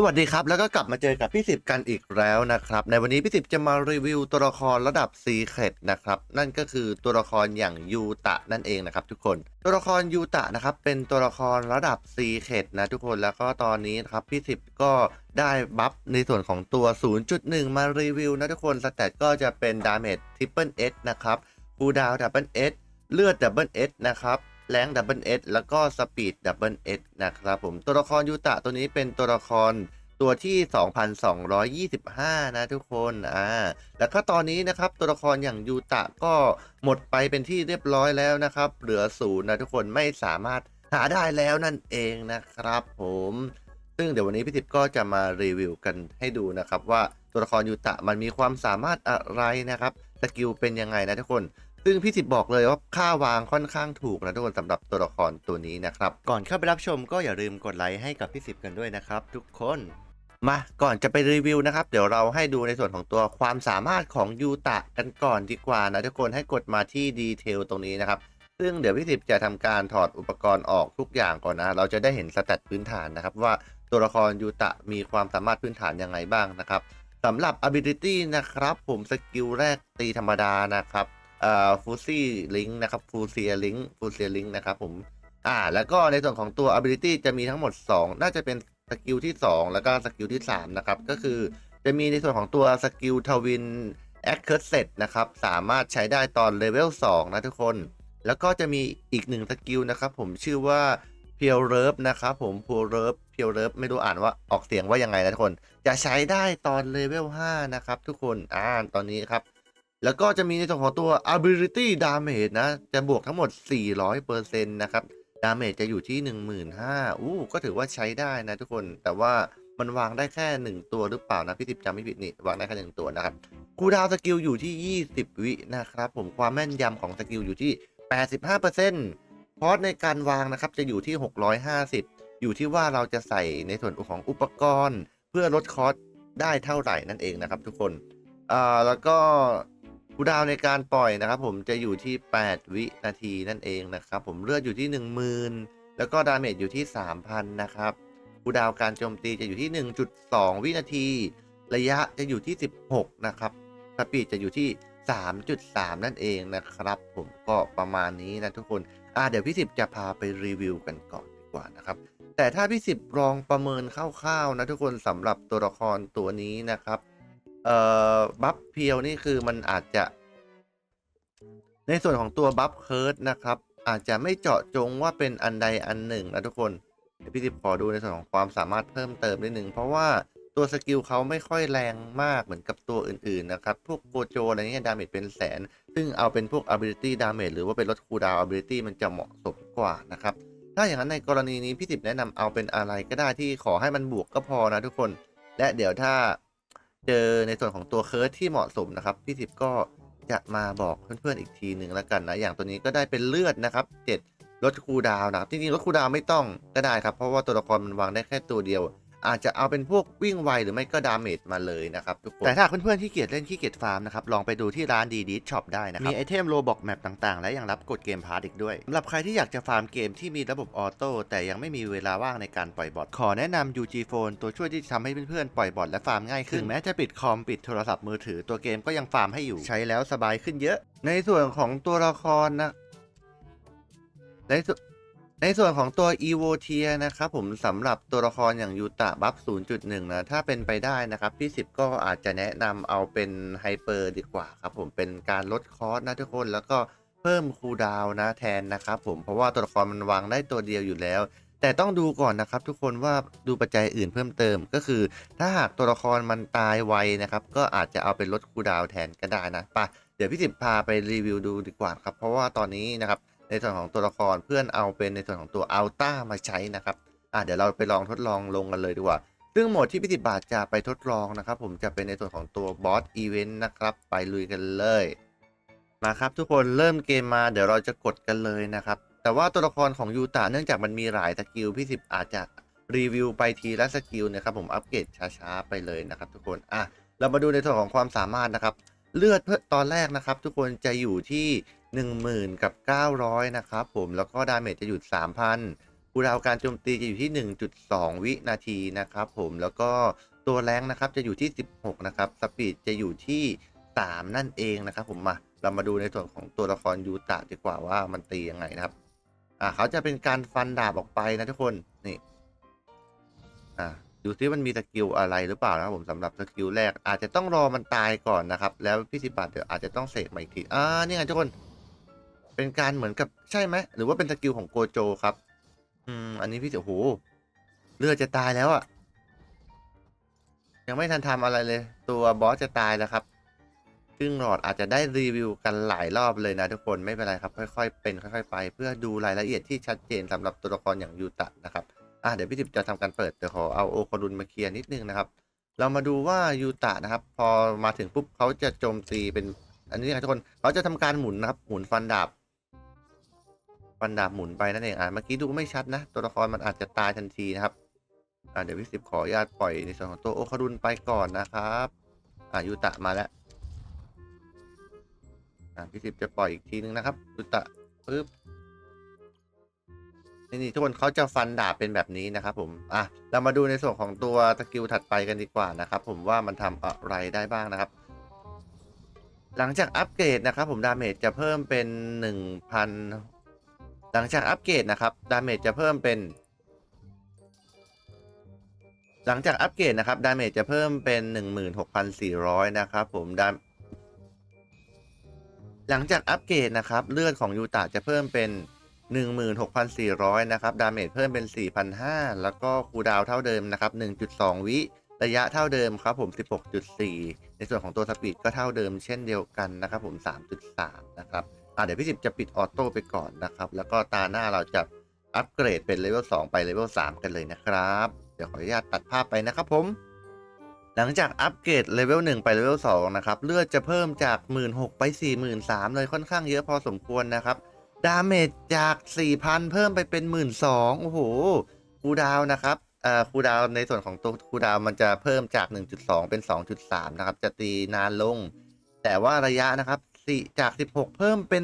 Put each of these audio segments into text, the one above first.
สวัสดีครับ แล้วก็กลับมาเจอกับพี่สิบกันอีกแล้วนะครับ ในวันนี้พี่สิบจะมารีวิวตัวละครระดับซีเคดนะครับ นั่นก็คือตัวละครอย่างยูตะนั่นเองนะครับทุกคนตัวละครยูตะนะครับเป็นตัวละครระดับซีเคดนะทุกคนแล้วก็ตอนนี้นะครับพี่สิบก็ได้บัฟในส่วนของตัว 0.1 มารีวิวนะทุกคนสแตทก็จะเป็นดาเมจทริปเปิลเอนะครับคูดาวดับเบิลเอเลือดดับเบิลเอนะครับ แรงดับเบิลเอแล้วก็สปีดดับเบิลเอนะครับผมตัวละครยูตะตัวนี้เป็นตัวละครตัวที่ 2,225 นะทุกคน อ่า แล้วก็ตอนนี้นะครับ ตัวละครอย่างยูตะก็หมดไปเป็นที่เรียบร้อยแล้วนะครับ เหลือศูนย์นะทุกคนไม่สามารถหาได้แล้วนั่นเองนะครับผม ซึ่งเดี๋ยววันนี้พี่ทิพย์ก็จะมารีวิวกันให้ดูนะครับ ว่าตัวละครยูตะมันมีความสามารถอะไรนะครับ สกิลเป็นยังไงนะทุกคน ซึ่งพี่สิบบอกเลยว่าค่าวางค่อนข้างถูกนะทุกคนสำหรับตัวละครตัวนี้นะครับ ก่อนเข้าไปรับชมก็อย่าลืมกดไลค์ให้กับพี่สิบกันด้วยนะครับ ทุกคนมาก่อนจะไปรีวิวนะครับ เดี๋ยวเราให้ดูในส่วนของตัวความสามารถของยูตะกันก่อนดีกว่านะทุกคนให้กดมาที่ดีเทลตรงนี้นะครับซึ่งเดี๋ยวพี่สิบจะทำการถอดอุปกรณ์ออกทุกอย่างก่อนนะ เราจะได้เห็นสแตทพื้นฐานนะครับ ว่าตัวละครยูตะมีความสามารถพื้นฐานยังไงบ้างนะครับสำหรับ ability นะครับ ผมสกิลแรกตีธรรมดานะครับ อ่อฟูซี่ลิงนะครับฟูเซียลิงฟูเซียลิงนะครับผมอ่าแล้วก็ในส่วนของตัว ability จะมีทั้งหมด 2 น่าจะเป็นสกิลที่ 2 แล้วก็สกิลที่ 3 นะครับ ก็คือจะมีในส่วนของตัวสกิลทวินแอคเคอร์เซตนะครับ สามารถใช้ได้ตอนเลเวล2นะทุกคน แล้วก็จะมีอีกหนึ่งสกิลนะครับผมชื่อว่าเพียวเลิฟนะครับผมเพูเลิฟเพียวเลิฟไม่รู้อ่านว่าออกเสียงว่ายังไงนะทุกคน จะใช้ได้ตอนเลเวล5นะครับทุกคนอ่าตอนนี้ครับ แล้วก็จะมีในส่วนของตัว ability damage นะ จะบวกทั้งหมด 400%นะครับ ดาเมจจะอยู่ที่ 15,000อู้ก็ถือว่าใช้ได้นะทุกคน แต่ว่ามันวางได้แค่ 1 ตัวหรือเปล่านะ พี่ติบจำไม่ผิดนี่ วางได้แค่1ตัวนะครับ คูดาวสกิลอยู่ที่ 20 วินะครับ ผมความแม่นยำของสกิลอยู่ที่ 85%พอสในการวางนะครับจะอยู่ที่ 650 อยู่ที่ว่าเราจะใส่ในส่วนของอุปกรณ์ เพื่อลดคอสได้เท่าไหร่นั่นเองนะครับทุกคนอ่าแล้วก็ คูดาวในการปล่อยนะครับผมจะอยู่ที่ 8 วินาทีนั่นเองนะครับผมเลือดอยู่ที่ 10,000 แล้วก็ดาเมจอยู่ที่ 3,000 นะครับคูดาวการโจมตีจะอยู่ที่ 1.2 วินาที ระยะจะอยู่ที่ 16 นะครับสปีดจะอยู่ที่ 3.3 นั่นเองนะครับ ผมก็ประมาณนี้นะทุกคนอ่าเดี๋ยวพี่สิบจะพาไปรีวิวกันก่อนดีกว่านะครับแต่ถ้าพี่สิบลองประเมินคร่าวๆนะทุกคนสำหรับตัวละครตัวนี้นะครับ เอ่อบัฟเพียวนี่คือมันอาจจะ ในส่วนของตัวบัฟเคิร์ดนะครับ อาจจะไม่เจาะจงว่าเป็นอันใดอันหนึ่งนะทุกคนพี่สิบขอดูในส่วนของความสามารถเพิ่มเติมนิดนึงเพราะว่าตัวสกิลเขาไม่ค่อยแรงมากเหมือนกับตัวอื่นๆนะครับ พวกโกโจอะไรเงี้ยดาเมจเป็นแสน ซึ่งเอาเป็นพวก ability damage หรือว่าเป็นลดคูลดาว ability มันจะเหมาะสมกว่านะครับ ถ้าอย่างนั้นในกรณีนี้พี่สิบแนะนำเอาเป็นอะไรก็ได้ที่ขอให้มันบวกก็พอนะทุกคน และเดี๋ยวถ้า เจอในส่วนของตัวเคิร์สที่เหมาะสมนะครับ พี่สิบก็จะมาบอกเพื่อนๆอีกทีหนึ่งแล้วกันนะ อย่างตัวนี้ก็ได้เป็นเลือดนะครับ 7 ลดคูดาวนะครับจริงๆลดคูดาวไม่ต้องก็ได้ครับ เพราะว่าตัวละครมันวางได้แค่ตัวเดียว อาจจะเอาเป็นพวกวิ่งไวหรือไม่ก็ดาเมจมาเลยนะครับทุกคน แต่ถ้าเพื่อนๆที่เกียจเล่นที่เกียจฟาร์มนะครับ ลองไปดูที่ร้านดีดีช็อปได้นะครับ มีไอเทมโลบอกแมปต่างๆ และยังรับกดเกมพาร์ตอีกด้วยสำหรับใครที่อยากจะฟาร์มเกมที่มีระบบออโต้แต่ยังไม่มีเวลาว่างในการปล่อยบอทขอแนะนำ UG Phone ตัวช่วยที่จะทำให้เพื่อนๆปล่อยบอทและฟาร์มง่ายขึ้นถึงแม้จะปิดคอมปิดโทรศัพท์มือถือตัวเกมก็ยังฟาร์มให้อยู่ใช้แล้วสบายขึ้นเยอะ ในส่วนของตัวละครนะในส่วน ในส่วนของตัว e v o t i e r นะครับผมสำหรับตัวละครอย่างยูตะบัฟ 0.1 นะ ถ้าเป็นไปได้นะครับ พี่สิบก็อาจจะแนะนำเอาเป็นไฮเปอร์ดีกว่าครับผมเป็นการลดคอสนะทุกคน แล้วก็เพิ่มคูดาวนะแทนนะครับผมเพราะว่าตัวละครมันวางได้ตัวเดียวอยู่แล้ว แต่ต้องดูก่อนนะครับทุกคนว่าดูปัจจัยอื่นเพิ่มเติม ก็คือ ถ้าหากตัวละครมันตายไวนะครับก็อาจจะเอาเป็นลดคูดาวแทนก็ได้นะปะเดี๋ยวพี่สิบพาไปรีวิวดูดีกว่าครับเพราะว่าตอนนี้นะครับ ในส่วนของตัวละครเพื่อนเอาเป็นในส่วนของตัวอัลต้ามาใช้นะครับอะเดี๋ยวเราไปลองทดลองลงกันเลยดีกว่า ซึ่งโหมดที่พิธิบาทจะไปทดลองนะครับ ผมจะเป็นในส่วนของตัวบอสอีเวนต์นะครับ ไปลุยกันเลยมาครับทุกคนเริ่มเกมมาเดี๋ยวเราจะกดกันเลยนะครับ แต่ว่าตัวละครของยูตะเนื่องจากมันมีหลายสกิลพี่สิบอาจจะรีวิวไปทีละสกิลนะครับผมอัปเกรดช้าๆไปเลยนะครับทุกคนอะเรามาดูในส่วนของความสามารถนะครับ เลือดเพื่อตอนแรกนะครับ ทุกคนจะอยู่ที่ 10,000 กับ 900 นะครับผมแล้วก็ดาเมจจะอยู่ 3,000คูคูลดาวน์การโจมตีจะอยู่ที่ 1.2 วินาทีนะครับผมแล้วก็ตัวแรงนะครับจะอยู่ที่ 16 นะครับสปีดจะอยู่ที่ 3 นั่นเองนะครับผมมาเรามาดูในส่วนของตัวละครยูตะดีกว่าว่ามันตียังไงนะครับอ่าเขาจะเป็นการฟันดาบออกไปนะทุกคนนี่อ่าดูซิมันมีสกิลอะไรหรือเปล่านะครับผมสำหรับสกิลแรกอาจจะต้องรอมันตายก่อนนะครับ แล้วพี่สิบบาทเดี๋ยวอาจจะต้องเสกใหม่อีกทีอ่านี่ไงทุกคน เป็นการเหมือนกับใช่ไหมหรือว่าเป็นสกิลของโกโจครับ อืม อันนี้พี่โอ้โหเลือดจะตายแล้วอะ่ะ ยังไม่ทันทำอะไรเลย ตัวบอสจะตายแล้วครับซึ่งหลอดอาจจะได้รีวิวกันหลายรอบเลยนะทุกคนไม่เป็นไรครับ ค่อยๆ เป็นค่อย ๆ ไป เพื่อดูรายละเอียดที่ชัดเจนสำหรับตัวละครอย่างยูตะนะครับอะเดี๋ยวพี่ติบจะทำการเปิดเดี๋ยวขอเอาโอคอรุนมาเคลียร์นิดนึงนะครับ เรามาดูว่ายูตะนะครับ พอมาถึงปุ๊บเขาจะโจมตีเป็นอันนี้นะทุกคนเขาจะทำการหมุนนะครับ หมุนฟันดาบ ฟันดาบหมุนไปนั่นเองอะเมื่อกี้ดูไม่ชัดนะ ตัวละครมันอาจจะตายทันทีนะครับอะเดี๋ยวพี่สิบขออนุญาตปล่อยในส่วนของตัวโอคารุนไปก่อนนะครับอะยูตะมาแล้วอะพี่สิบจะปล่อยอีกทีนึงนะครับยูตะปึ๊บนี่นี่ทุกคนเขาจะฟันดาบเป็นแบบนี้นะครับผม อะ เรามาดูในส่วนของตัวสกิลถัดไปกันดีกว่านะครับผมว่ามันทำอะไรได้บ้างนะครับ หลังจากอัปเกรดนะครับผมดาเมจจะเพิ่มเป็นหนึ่งพัน ลังจากอัปเกรดนะครับดาเมจจะเพิ่มเป็น หลังจากอัปเกรดนะครับดาเมจจะเพิ่มเป็นหนึ่งหมื่นหกพันสี่ร้อยนะครับผมดาหลังจากอัปเกรดนะครับเลือดของยูตะจะเพิ่มเป็น 16,400 นะครับดาเมจเพิ่มเป็น 4,500 แล้วก็คูดาวเท่าเดิมนะครับ 1.2 วิระยะเท่าเดิมครับผม 16.4 ในส่วนของตัวสปีดก็เท่าเดิมเช่นเดียวกันนะครับผม 3.3 นะครับ อะเดี๋ยวพี่สิบจะปิดออโต้ไปก่อนนะครับ แล้วก็ตาหน้าเราจะอัปเกรดเป็นเลเวล2ไปเลเวล3กันเลยนะครับ เดี๋ยวขออนุญาตตัดภาพไปนะครับผม หลังจากอัปเกรดเลเวล1ไปเลเวล2นะครับเลือดจะเพิ่มจาก 16,000ไป 43,000เลยค่อนข้างเยอะพอสมควรนะครับ ดาเมจจาก 4,000 เพิ่มไปเป็น 12,000โอ้โหคูดาวนะครับเอ่อคูดาวในส่วนของตัวคูดาวมันจะเพิ่มจาก 1.2 เป็น 2.3 นะครับ จะตีนานลง แต่ว่าระยะนะครับ 4จาก 16 เพิ่มเป็น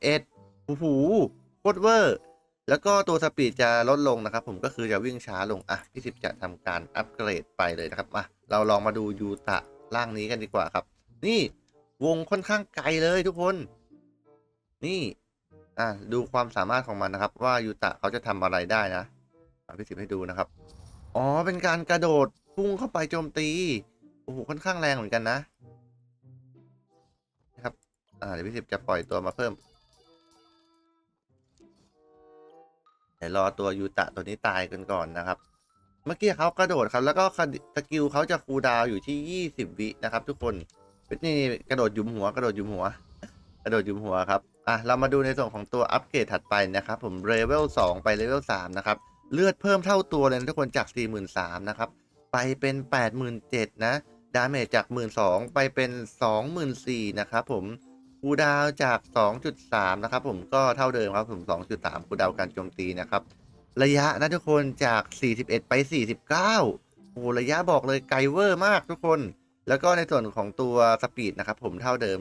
41โอ้โหโคตรเวอร์ แล้วก็ตัวสปีดจะลดลงนะครับ ผมก็คือจะวิ่งช้าลง อะ พี่สิบจะทำการอัปเกรดไปเลยนะครับมาเราลองมาดูยูตะร่างนี้กันดีกว่าครับ นี่วงค่อนข้างไกลเลยทุกคน นี่อะดูความสามารถของมันนะครับ ว่ายูตะเขาจะทำอะไรได้นะพี่สิบให้ดูนะครับ อ๋อเป็นการกระโดดพุ่งเข้าไปโจมตีโอ้โหค่อนข้างแรงเหมือนกันนะ อ่าเดี๋ยวพี่สิบจะปล่อยตัวมาเพิ่มเดี๋ยวรอตัวยูตะตัวนี้ตายกันก่อนนะครับ เมื่อกี้เขากระโดดครับ แล้วก็สกิลเขาจะคูดาวอยู่ที่20วินะครับ ทุกคนนี่กระโดดยุมหัวกระโดดยุมหัว กระโดดยุมหัวครับอะเรามาดูในส่วนของตัวอัปเกรดถัดไปนะครับ ผมเลเวล2ไปเลเวล3นะครับเลือดเพิ่มเท่าตัวเลยนะทุกคนจาก43,000นะครับไปเป็น87,000นะดาเมจจาก12,000ไปเป็น24,000นะครับผม คูดาวจาก 2.3 นะครับ ผมก็เท่าเดิมครับผม 2.3 คูดาวการโจมตีนะครับ ระยะนะทุกคนจาก 41 ไป 49 โอ้โหระยะบอกเลยไกลเวอร์มากทุกคน แล้วก็ในส่วนของตัวสปีดนะครับผมเท่าเดิม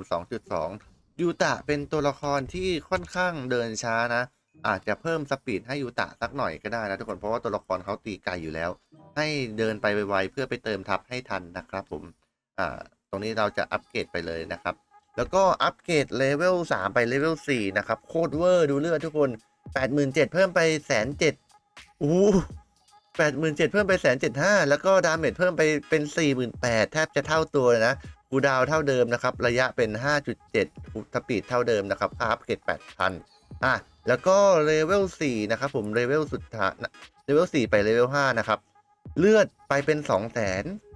2.2 ยูตะเป็นตัวละครที่ค่อนข้างเดินช้านะ อาจจะเพิ่มสปีดให้ยูตะสักหน่อยก็ได้นะทุกคนเพราะว่าตัวละครเขาตีไกลอยู่แล้ว ให้เดินไปไวๆเพื่อไปเติมทับให้ทันนะครับผมอ่าตรงนี้เราจะอัปเกรดไปเลยนะครับ แล้วก็อัปเกรดเลเวล3ไปเลเวล4นะครับ โคตรเวอร์ดูเลือดทุกคน 87,000 เพิ่มไปแสนเจ็ดอู้87,000เจ็ดเพิ่มไปแสนเจ็ดห้าแล้วก็ดาเมจเพิ่มไปเป็น48,000แปดแทบจะเท่าตัวเลยนะคูดาวเท่าเดิมนะครับ ระยะเป็น 5.7สปีดเท่าเดิมนะครับค่าอัปเกรด8,000อะแล้วก็เลเวล4นะครับผมเลเวลสุดท้ายเลเวล4ไปเลเวล5นะครับ เลือดไปเป็น 2 0 0 0 0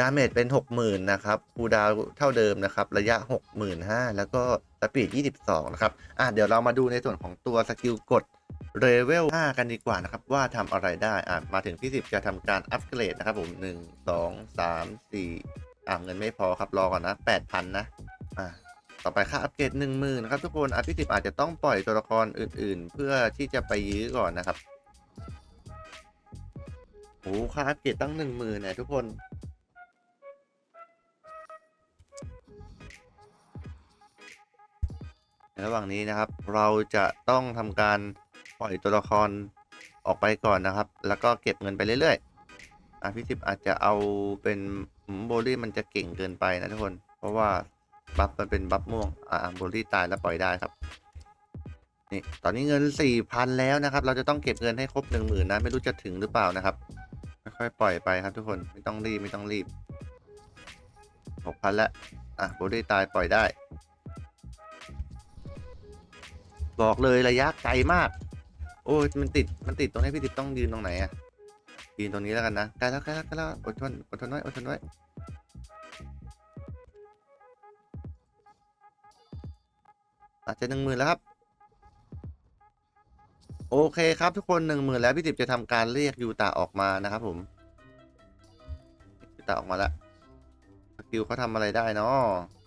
ดาเมจเป็น 60,000 นะครับคูดาวเท่าเดิมนะครับ ระยะ 65,000 แล้วก็สปีด 22 นะครับ อะเดี๋ยวเรามาดูในส่วนของตัวสกิลกดเลเวล 5 กันดีกว่านะครับ ว่าทำอะไรได้ อะ มาถึงที่ 10 จะทำการอัปเกรดนะครับผม 1 2 3 4 อะ เงินไม่พอครับ รอก่อนนะ 8,000 นะ อะต่อไปค่าอัปเกรด10,000นะครับทุกคนอะพี่สิบอาจจะต้องปล่อยตัวละครอื่น ๆ เพื่อที่จะไปยื้อก่อนนะครับโอ้ค่าอัปเกรดตั้ง 10,000เนี่ยทุกคน ระหว่างนี้นะครับ เราจะต้องทำการปล่อยตัวละครออกไปก่อนนะครับ แล้วก็เก็บเงินไปเรื่อยๆอะพี่ทิพย์อาจจะเอาเป็นโบลี่มันจะเก่งเกินไปนะทุกคน เพราะว่าบัฟมันเป็นบัฟม่วง อะโบลี่ตายแล้วปล่อยได้ครับ นี่ ตอนนี้เงินสี่พันแล้วนะครับ เราจะต้องเก็บเงินให้ครบหนึ่งหมื่นนะ ไม่รู้จะถึงหรือเปล่านะครับ ค่อยๆปล่อยไปครับทุกคน ไม่ต้องรีบไม่ต้องรีบหกพันล้วอะโบลี่ตายปล่อยได้ บอกเลยระยะไกลมาก โอ้ยมันติดมันติดตรงนี้พี่ติดต้องยืนตรงไหนอะยืนตรงนี้แล้วกันนะใกล้แล้วใกล้แล้วใกล้แล้วอดทนอดทนไว้อดทนไว้อาจจะหนึ่งหมื่นแล้วครับ โอเคครับทุกคนหนึ่งหมื่นแล้วพี่ติบจะทำการเรียกยูตาออกมานะครับผมยูตาออกมาแล้วสกิลเขาทำอะไรได้เนาะ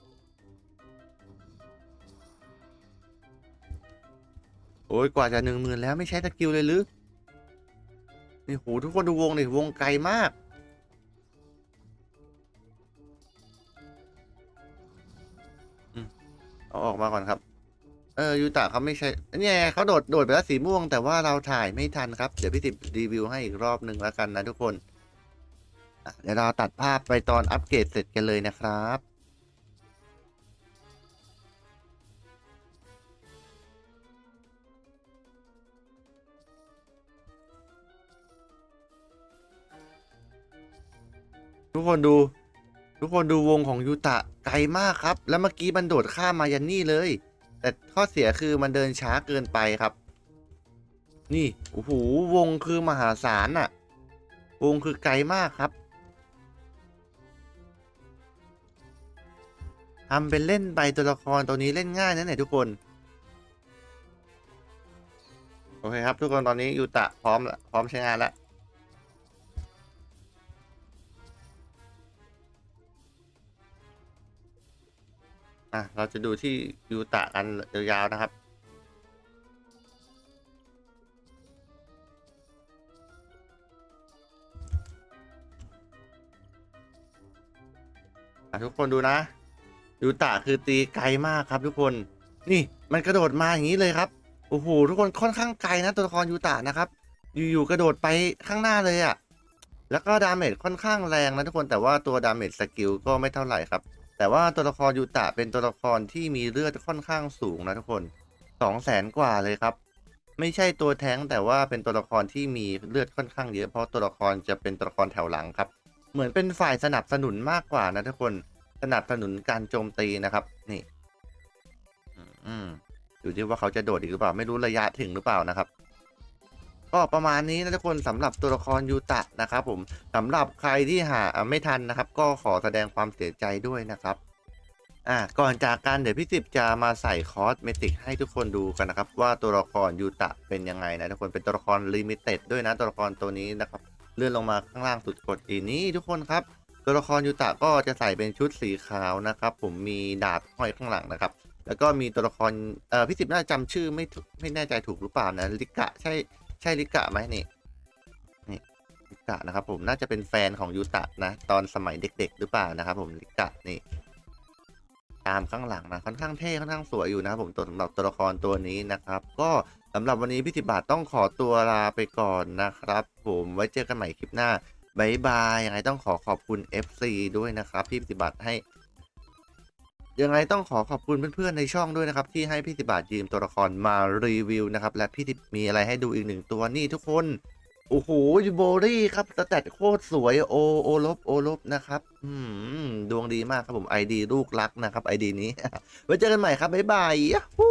อ้ยกว่าจะหนึ่งหมื่นแล้วไม่ใช้สกิลเลยหรือนี่โหทุกคนดูวงดิวงไกลมากเอาออกมาก่อนครับ เออยูตะเขาไม่ใช่เนี่ยเขาโดดโดดไปแล้วสีม่วง แต่ว่าเราถ่ายไม่ทันครับ เดี๋ยวพี่ติบรีวิวให้อีกรอบหนึ่งแล้วกันนะทุกคนเดี๋ยวเราตัดภาพไปตอนอัปเกรดเสร็จกันเลยนะครับ ทุกคนดู ทุกคนดูวงของยูตะไกลมากครับ แล้วเมื่อกี้มันโดดข้ามมายันนี่เลย แต่ข้อเสียคือมันเดินช้าเกินไปครับ นี่โอ้โหวงคือมหาศาลอะวงคือไกลมากครับทำเป็นเล่นไปตัวละครตัวนี้เล่นง่ายนะเนี่ยทุกคน โอเคครับทุกคนตอนนี้ยูตะพร้อมละพร้อมใช้งานแล้ว อะเราจะดูที่ยูตะกันยาวๆนะครับ อะทุกคนดูนะยูตะคือตีไกลมากครับทุกคนนี่มันกระโดดมาอย่างนี้เลยครับโอ้โหทุกคนค่อนข้างไกลนะตัวละครยูตะนะครับ อยู่ๆกระโดดไปข้างหน้าเลยอะ่ะแล้วก็ดาเมจค่อนข้างแรงนะทุกคนแต่ว่าตัวดาเมจสกิลก็ไม่เท่าไหร่ครับ แต่ว่าตัวละครยูตะเป็นตัวละครที่มีเลือดค่อนข้างสูงนะทุกคนสองแสนกว่าเลยครับ ไม่ใช่ตัวแท้งแต่ว่าเป็นตัวละครที่มีเลือดค่อนข้างเยอะเพราะตัวละครจะเป็นตัวละครแถวหลังครับ เหมือนเป็นฝ่ายสนับสนุนมากกว่านะทุกคนสนับสนุนการโจมตีนะครับนี่ อืมอยู่ที่ว่าเขาจะโดดอีกหรือเปล่าไม่รู้ระยะถึงหรือเปล่านะครับ ก็ประมาณนี้นะทุกคนสำหรับตัวละครยูตะนะครับผมสำหรับใครที่หาไม่ทันนะครับ ก็ขอแสดงความเสียใจด้วยนะครับอ่าก่อนจากกันเดี๋ยวพี่สิบจะมาใส่คอสเมติกให้ทุกคนดูกันนะครับ ว่าตัวละครยูตะเป็นยังไงนะทุกคนเป็นตัวละครลิมิเต็ดด้วยนะตัวละครตัวนี้นะครับ เลื่อนลงมาข้างล่างสุดกดอีนี้ทุกคนครับ ตัวละครยูตะก็จะใส่เป็นชุดสีขาวนะครับ ผมมีดาบห้อยข้างหลังนะครับ แล้วก็มีตัวละครเอ่อพี่สิบน่าจะจำชื่อไม่ไม่แน่ใจถูกหรือเปล่านะลิกะใช่ ใช่ลิกะไหมนี่นี่ลิกะนะครับผมน่าจะเป็นแฟนของยูตะนะ ตอนสมัยเด็ก ๆ หรือเปล่านะครับ ผมลิกะนี่ ตามข้างหลังนะค่อนข้างเท่ค่อนข้างสวยอยู่นะครับผมตัวสำหรับตัวละครตัวนี้นะครับ ก็สำหรับวันนี้พิธิบาทต้องขอตัวลาไปก่อนนะครับ ผมไว้เจอกันใหม่คลิปหน้าบายบายยังไงต้องขอขอบคุณ FC ด้วยนะครับที่พิธิบาทให้ ยังไงต้องขอขอบคุณเพื่อนๆในช่องด้วยนะครับ ที่ให้พี่สิบาทยืมตัวละครมารีวิวนะครับ และพี่สิมีอะไรให้ดูอีกหนึ่งตัวนี่ทุกคน โอ้โหโบรี่ครับสแตทโคตรสวยโอโอลบโอลบนะครับ อืมดวงดีมากครับผม ID ลูกรักนะครับ ID นี้ไว้เจอกันใหม่ครับบ๊ายบายยู